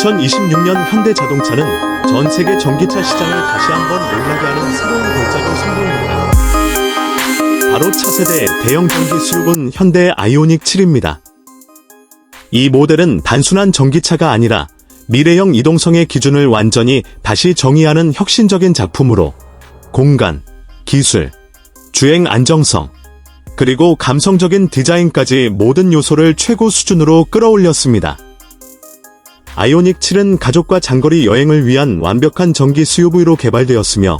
2026년 현대자동차는 전 세계 전기차 시장을 다시 한번 놀라게 하는 새로운 걸작을 선보입니다. 바로 차세대 대형 전기 수육은 현대 아이오닉 7입니다. 이 모델은 단순한 전기차가 아니라 미래형 이동성의 기준을 완전히 다시 정의하는 혁신적인 작품으로 공간, 기술, 주행 안정성, 그리고 감성적인 디자인까지 모든 요소를 최고 수준으로 끌어올렸습니다. 아이오닉 7은 가족과 장거리 여행을 위한 완벽한 전기 SUV로 개발되었으며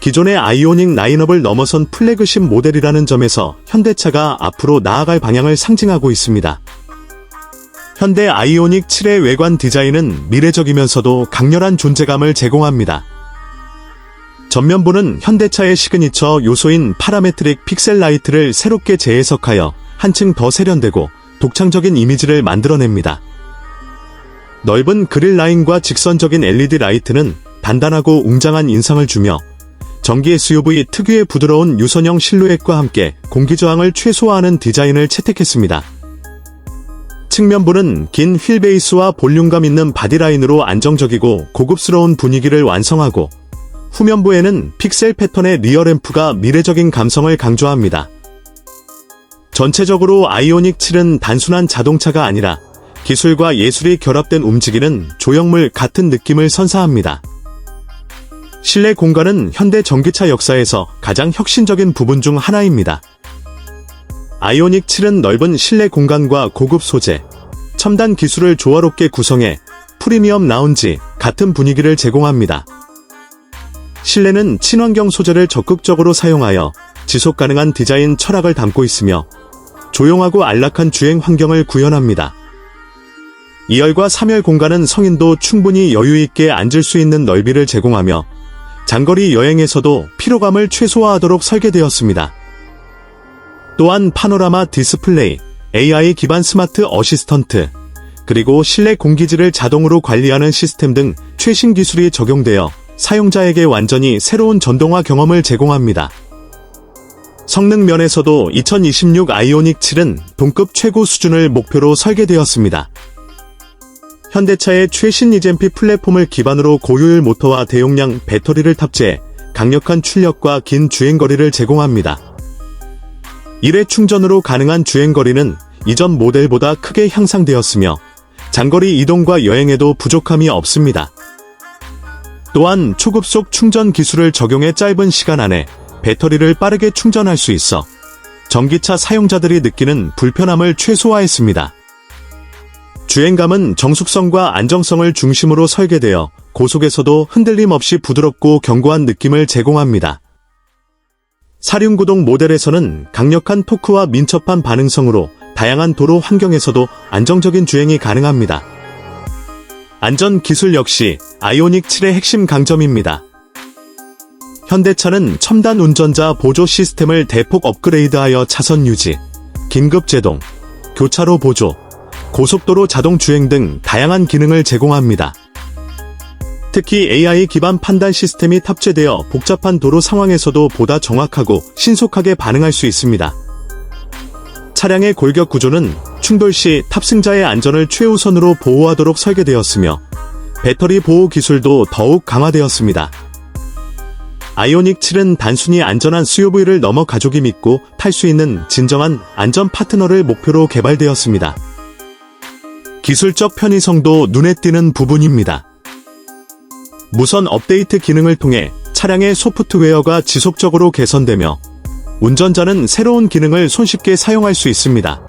기존의 아이오닉 라인업을 넘어선 플래그십 모델이라는 점에서 현대차가 앞으로 나아갈 방향을 상징하고 있습니다. 현대 아이오닉 7의 외관 디자인은 미래적이면서도 강렬한 존재감을 제공합니다. 전면부는 현대차의 시그니처 요소인 파라메트릭 픽셀 라이트를 새롭게 재해석하여 한층 더 세련되고 독창적인 이미지를 만들어냅니다. 넓은 그릴 라인과 직선적인 LED 라이트는 단단하고 웅장한 인상을 주며 전기 SUV 특유의 부드러운 유선형 실루엣과 함께 공기 저항을 최소화하는 디자인을 채택했습니다. 측면부는 긴 휠베이스와 볼륨감 있는 바디라인으로 안정적이고 고급스러운 분위기를 완성하고 후면부에는 픽셀 패턴의 리어램프가 미래적인 감성을 강조합니다. 전체적으로 아이오닉 7은 단순한 자동차가 아니라 기술과 예술이 결합된 움직이는 조형물 같은 느낌을 선사합니다. 실내 공간은 현대 전기차 역사에서 가장 혁신적인 부분 중 하나입니다. 아이오닉 7은 넓은 실내 공간과 고급 소재, 첨단 기술을 조화롭게 구성해 프리미엄 라운지 같은 분위기를 제공합니다. 실내는 친환경 소재를 적극적으로 사용하여 지속 가능한 디자인 철학을 담고 있으며 조용하고 안락한 주행 환경을 구현합니다. 2열과 3열 공간은 성인도 충분히 여유있게 앉을 수 있는 넓이를 제공하며 장거리 여행에서도 피로감을 최소화하도록 설계되었습니다. 또한 파노라마 디스플레이, AI 기반 스마트 어시스턴트, 그리고 실내 공기질을 자동으로 관리하는 시스템 등 최신 기술이 적용되어 사용자에게 완전히 새로운 전동화 경험을 제공합니다. 성능 면에서도 2026 아이오닉 7은 동급 최고 수준을 목표로 설계되었습니다. 현대차의 최신 이젠피 플랫폼을 기반으로 고효율 모터와 대용량 배터리를 탑재해 강력한 출력과 긴 주행거리를 제공합니다. 1회 충전으로 가능한 주행거리는 이전 모델보다 크게 향상되었으며 장거리 이동과 여행에도 부족함이 없습니다. 또한 초급속 충전 기술을 적용해 짧은 시간 안에 배터리를 빠르게 충전할 수 있어 전기차 사용자들이 느끼는 불편함을 최소화했습니다. 주행감은 정숙성과 안정성을 중심으로 설계되어 고속에서도 흔들림 없이 부드럽고 견고한 느낌을 제공합니다. 사륜구동 모델에서는 강력한 토크와 민첩한 반응성으로 다양한 도로 환경에서도 안정적인 주행이 가능합니다. 안전 기술 역시 아이오닉 7의 핵심 강점입니다. 현대차는 첨단 운전자 보조 시스템을 대폭 업그레이드하여 차선 유지, 긴급 제동, 교차로 보조, 고속도로 자동 주행 등 다양한 기능을 제공합니다. 특히 AI 기반 판단 시스템이 탑재되어 복잡한 도로 상황에서도 보다 정확하고 신속하게 반응할 수 있습니다. 차량의 골격 구조는 충돌 시 탑승자의 안전을 최우선으로 보호하도록 설계되었으며 배터리 보호 기술도 더욱 강화되었습니다. 아이오닉 7은 단순히 안전한 SUV를 넘어 가족이 믿고 탈 수 있는 진정한 안전 파트너를 목표로 개발되었습니다. 기술적 편의성도 눈에 띄는 부분입니다. 무선 업데이트 기능을 통해 차량의 소프트웨어가 지속적으로 개선되며 운전자는 새로운 기능을 손쉽게 사용할 수 있습니다.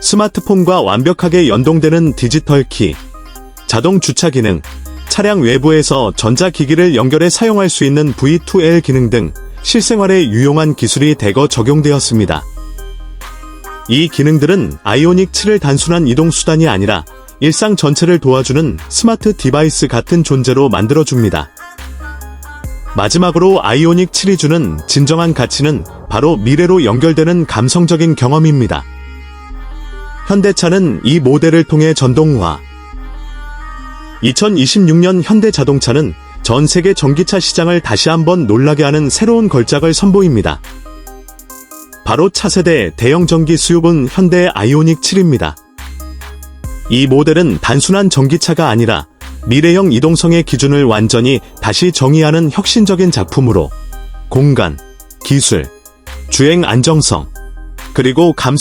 스마트폰과 완벽하게 연동되는 디지털 키, 자동 주차 기능, 차량 외부에서 전자기기를 연결해 사용할 수 있는 V2L 기능 등 실생활에 유용한 기술이 대거 적용되었습니다. 이 기능들은 아이오닉 7을 단순한 이동수단이 아니라 일상 전체를 도와주는 스마트 디바이스 같은 존재로 만들어줍니다. 마지막으로 아이오닉 7이 주는 진정한 가치는 바로 미래로 연결되는 감성적인 경험입니다. 현대차는 이 모델을 통해 전동화. 2026년 현대자동차는 전 세계 전기차 시장을 다시 한번 놀라게 하는 새로운 걸작을 선보입니다. 바로 차세대 대형 전기 수요분 현대 아이오닉 7입니다. 이 모델은 단순한 전기차가 아니라 미래형 이동성의 기준을 완전히 다시 정의하는 혁신적인 작품으로 공간, 기술, 주행 안정성, 그리고 감